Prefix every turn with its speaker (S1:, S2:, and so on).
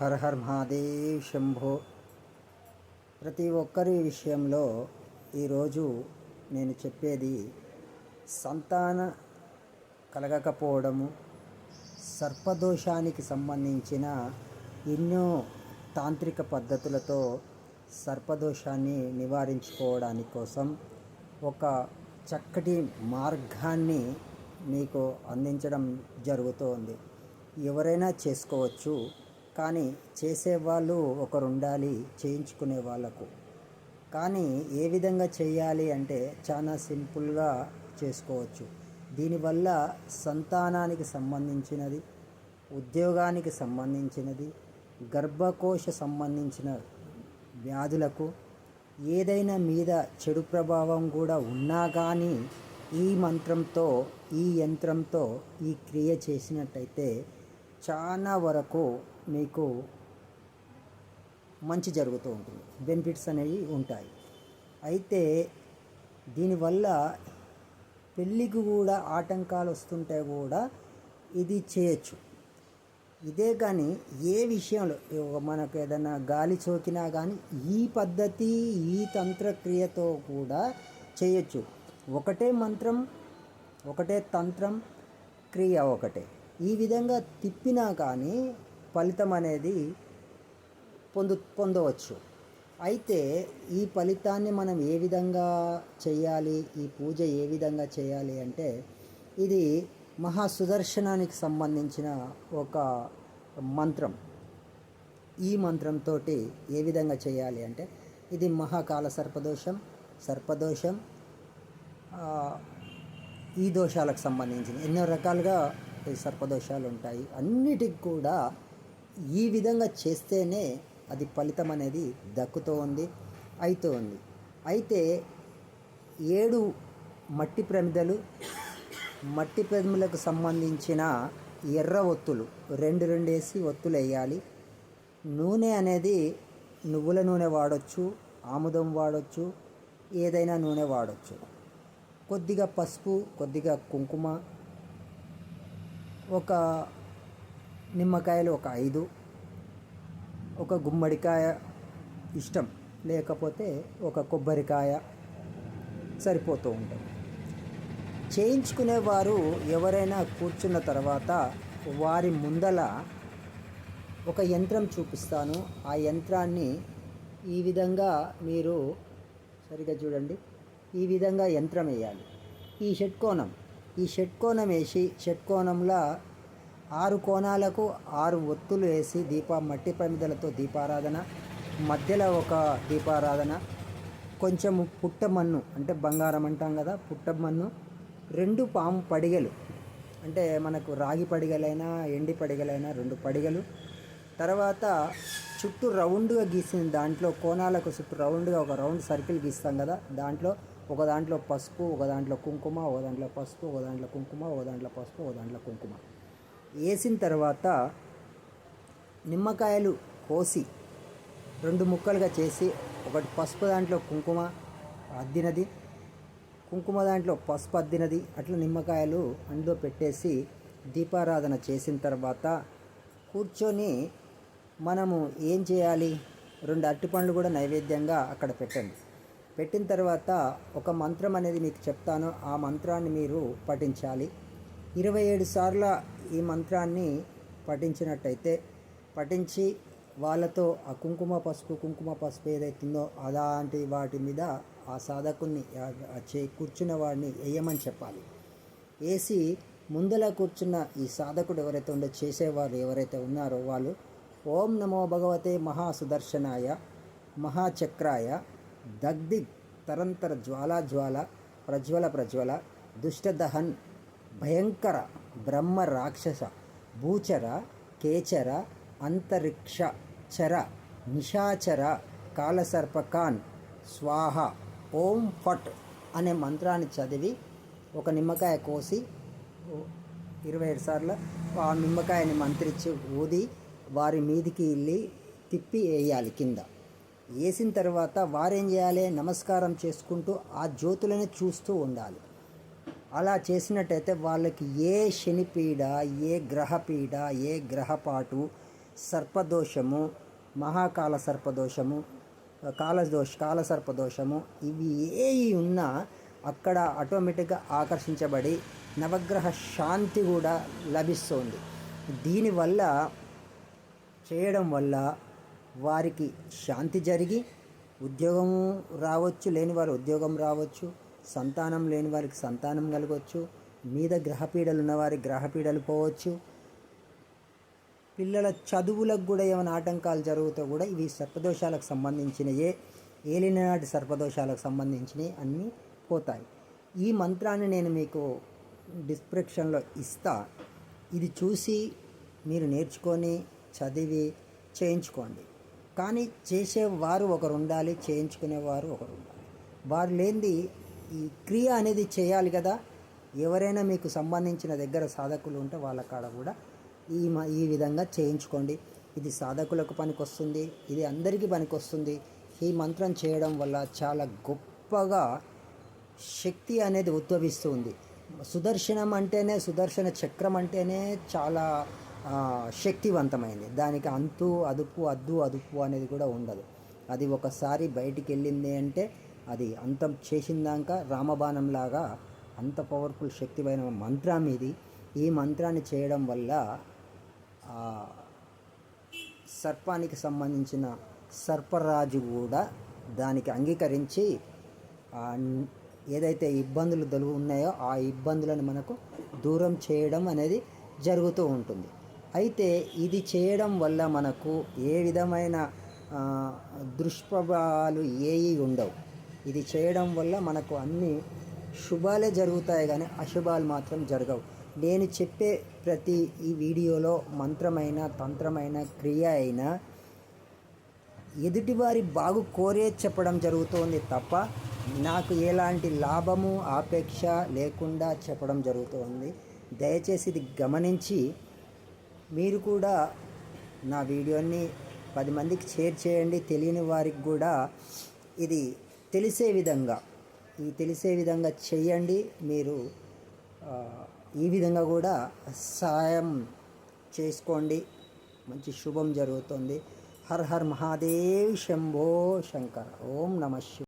S1: Her హర్ మహాదేవ్ శంభో. ప్రతి ఒక్కరి విషయంలో ఈరోజు నేను చెప్పేది సంతాన కలగకపోవడము సర్పదోషానికి సంబంధించిన ఎన్నో తాంత్రిక పద్ధతులతో సర్పదోషాన్ని నివారించుకోవడానికి కోసం ఒక చక్కటి మార్గాన్ని మీకు అందించడం జరుగుతోంది. ఎవరైనా చేసుకోవచ్చు. కానీ చేసేవాళ్ళు ఒకరు ఉండాలి చేయించుకునే వాళ్ళకు. కానీ ఏ విధంగా చేయాలి అంటే చాలా సింపుల్గా చేసుకోవచ్చు. దీనివల్ల సంతానానికి సంబంధించినది ఉద్యోగానికి సంబంధించినది గర్భకోశ సంబంధించిన వ్యాధులకు ఏదైనా మీద చెడు ప్రభావం కూడా ఉన్నా కానీ ఈ మంత్రంతో ఈ యంత్రంతో ఈ క్రియ చేసినట్టయితే చాలా వరకు మీకు మంచి జరుగుతూ ఉంటుంది. బెనిఫిట్స్ అనేవి ఉంటాయి. అయితే దీనివల్ల పెళ్ళికి కూడా ఆటంకాలు వస్తుంటే కూడా ఇది చేయొచ్చు. ఇదే కానీ ఏ విషయంలో? మనకు ఏదైనా గాలి సోకినా కానీ ఈ పద్ధతి ఈ తంత్రక్రియతో కూడా చేయొచ్చు. ఒకటే మంత్రం ఒకటే తంత్రం క్రియ ఒకటే. ఈ విధంగా తిప్పినా కానీ ఫలితం అనేది పొందు పొందవచ్చు. అయితే ఈ ఫలితాన్ని మనం ఏ విధంగా చేయాలి? ఈ పూజ ఏ విధంగా చేయాలి అంటే ఇది మహా సుదర్శనానికి సంబంధించిన ఒక మంత్రం. ఈ మంత్రంతో ఏ విధంగా చేయాలి అంటే ఇది మహాకాల సర్పదోషం సర్పదోషం ఈ దోషాలకు సంబంధించిన ఎన్నో రకాలుగా ఈ సర్పదోషాలు ఉంటాయి. అన్నిటికి కూడా ఈ విధంగా చేస్తేనే అది ఫలితం అనేది దక్కుతూ ఉంది అవుతూ ఉంది. అయితే ఏడు మట్టి ప్రమిదలు మట్టి ప్రమిదలకు సంబంధించిన ఎర్ర ఒత్తులు రెండు రెండు వేసి ఒత్తులు వేయాలి. నూనె అనేది నువ్వుల నూనె వాడొచ్చు ఆముదం వాడొచ్చు ఏదైనా నూనె వాడొచ్చు. కొద్దిగా పసుపు కొద్దిగా కుంకుమ ఒక నిమ్మకాయలు ఒక ఐదు ఒక గుమ్మడికాయ ఇష్టం లేకపోతే ఒక కొబ్బరికాయ సరిపోతూ ఉంటుంది. చేయించుకునేవారు ఎవరైనా కూర్చున్న తర్వాత వారి ముందల ఒక యంత్రం చూపిస్తాను. ఆ యంత్రాన్ని ఈ విధంగా మీరు సరిగా చూడండి. ఈ విధంగా యంత్రం వేయాలి. ఈ షట్కోణం ఈ షట్కోణం వేసి షట్కోణంలో ఆరు కోణాలకు ఆరు ఒత్తులు వేసి దీప మట్టి ప్రమిదలతో దీపారాధన మధ్యలో ఒక దీపారాధన కొంచెం పుట్టమన్ను అంటే బంగారం అంటాం కదా పుట్టమన్ను రెండు పాము పడిగలు అంటే మనకు రాగి పడిగలైనా ఎండి పడిగలైనా రెండు పడిగలు తర్వాత చుట్టూ రౌండ్గా గీసిన దాంట్లో కోణాలకు చుట్టూ రౌండ్గా ఒక రౌండ్ సర్కిల్ గీస్తాం కదా దాంట్లో ఒక దాంట్లో పసుపు ఒక దాంట్లో కుంకుమ ఒక దాంట్లో పసుపు ఒక దాంట్లో కుంకుమ ఒక దాంట్లో పసుపు ఒక దాంట్లో కుంకుమ. వేసిన తర్వాత నిమ్మకాయలు కోసి రెండు ముక్కలుగా చేసి ఒకటి పసుపు దాంట్లో కుంకుమ అద్దినది కుంకుమ దాంట్లో పసుపు అద్దినది అట్లా నిమ్మకాయలు అందులో పెట్టేసి దీపారాధన చేసిన తర్వాత కూర్చొని మనము ఏం చేయాలి? రెండు అరటిపండ్లు కూడా నైవేద్యంగా అక్కడ పెట్టండి. పెట్టిన తర్వాత ఒక మంత్రం అనేది మీకు చెప్తాను. ఆ మంత్రాన్ని మీరు పఠించాలి. ఇరవై ఏడు సార్ల ఈ మంత్రాన్ని పఠించినట్టయితే పఠించి వాళ్ళతో ఆ కుంకుమ పసుపు కుంకుమ పసుపు ఏదైతుందో అలాంటి వాటి మీద ఆ సాధకుని చే కూర్చున్న వాడిని వేయమని చెప్పాలి. వేసి ముందల కూర్చున్న ఈ సాధకుడు ఎవరైతే ఉందో చేసేవారు ఎవరైతే ఉన్నారో వాళ్ళు ఓం నమో భగవతే మహాసుదర్శనాయ మహాచక్రాయ దగ్ధి తరంతర జ్వాలా జ్వాల ప్రజ్వల ప్రజ్వల దుష్టదహన్ భయంకర బ్రహ్మ రాక్షస భూచర కేచర అంతరిక్ష చర నిషాచర కాలసర్పకాన్ స్వాహ ఓం ఫట్ అనే మంత్రాన్ని చదివి ఒక నిమ్మకాయ కోసి ఇరవై ఏడు సార్లు ఆ నిమ్మకాయని మంత్రించి ఊది వారి మీదికి వెళ్ళి తిప్పి వేయాలి కింద. వేసిన తర్వాత వారేం చేయాలి? నమస్కారం చేసుకుంటూ ఆ జ్యోతులను చూస్తూ ఉండాలి. అలా చేసినట్టయితే వాళ్ళకి ఏ శనిపీడ ఏ గ్రహపీడ ఏ గ్రహపాటు సర్పదోషము మహాకాల సర్పదోషము కాలదోష కాల సర్పదోషము ఇవి ఏవి ఉన్నా అక్కడ ఆటోమేటిక్గా ఆకర్షించబడి నవగ్రహ శాంతి కూడా లభిస్తుంది. దీనివల్ల చేయడం వల్ల వారికి శాంతి జరిగి ఉద్యోగం రావచ్చు లేని వారు ఉద్యోగం రావచ్చు సంతానం లేని వారికి సంతానం కలగవచ్చు మీద గ్రహపీడలు ఉన్నవారి గ్రహపీడలు పోవచ్చు. పిల్లల చదువులకు కూడా ఏమైనా ఆటంకాలు జరుగుతూ కూడా ఇవి సర్పదోషాలకు సంబంధించినయే. ఏలినాటి సర్పదోషాలకు సంబంధించినవి అన్నీ పోతాయి. ఈ మంత్రాన్ని నేను మీకు డిస్క్రిప్షన్లో ఇస్తా. ఇది చూసి మీరు నేర్చుకొని చదివి చేయించుకోండి. కానీ చేసేవారు ఒకరు ఉండాలి చేయించుకునేవారు ఒకరు ఉండాలి వారు లేనిది ఈ క్రియ అనేది చేయాలి కదా. ఎవరైనా మీకు సంబంధించిన దగ్గర సాధకులు ఉంటే వాళ్ళ కాడ కూడా ఈ మ- ఈ విధంగా చేయించుకోండి. ఇది సాధకులకు పనికొస్తుంది ఇది అందరికీ పనికొస్తుంది. ఈ మంత్రం చేయడం వల్ల చాలా గొప్పగా శక్తి అనేది ఉద్భవిస్తుంది సుదర్శనం అంటేనే సుదర్శన చక్రం అంటేనే చాలా శక్తివంతమైంది. దానికి అంతు అదుపు అద్దు అదుపు అనేది కూడా ఉండదు. అది ఒకసారి బయటికి వెళ్ళింది అంటే అది అంతం చేసిందాక రామబాణం లాగా అంత పవర్ఫుల్ శక్తిమైన మంత్రం ఇది ఈ మంత్రాన్ని చేయడం వల్ల సర్పానికి సంబంధించిన సర్పరాజు కూడా దానికి అంగీకరించి ఏదైతే ఇబ్బందులు దొలుగు ఉన్నాయో ఆ ఇబ్బందులను మనకు దూరం చేయడం అనేది జరుగుతూ ఉంటుంది. అయితే ఇది చేయడం వల్ల మనకు ఏ విధమైన దుష్ప్రభావాలు ఏవి ఉండవు. ఇది చేయడం వల్ల మనకు అన్ని శుభాలే జరుగుతాయి కానీ అశుభాలు మాత్రం జరగవు. నేను చెప్పే ప్రతి ఈ వీడియోలో మంత్రమైన తంత్రమైన క్రియ అయినా ఎదుటివారి బాగు కోరే చెప్పడం జరుగుతోంది తప్ప నాకు ఎలాంటి లాభము ఆపేక్ష లేకుండా చెప్పడం జరుగుతోంది. దయచేసి ఇది గమనించి మీరు కూడా నా వీడియోని పది మందికి షేర్ చేయండి. తెలియని వారికి కూడా ఇది తెలిసే విధంగా ఈ తెలిసే విధంగా చేయండి మీరు ఈ విధంగా కూడా సాయం చేసుకోండి. మంచి శుభం జరుగుతుంది. హర్ హర్ మహాదేవ్ శంభో శంకర్. ఓం నమ శివ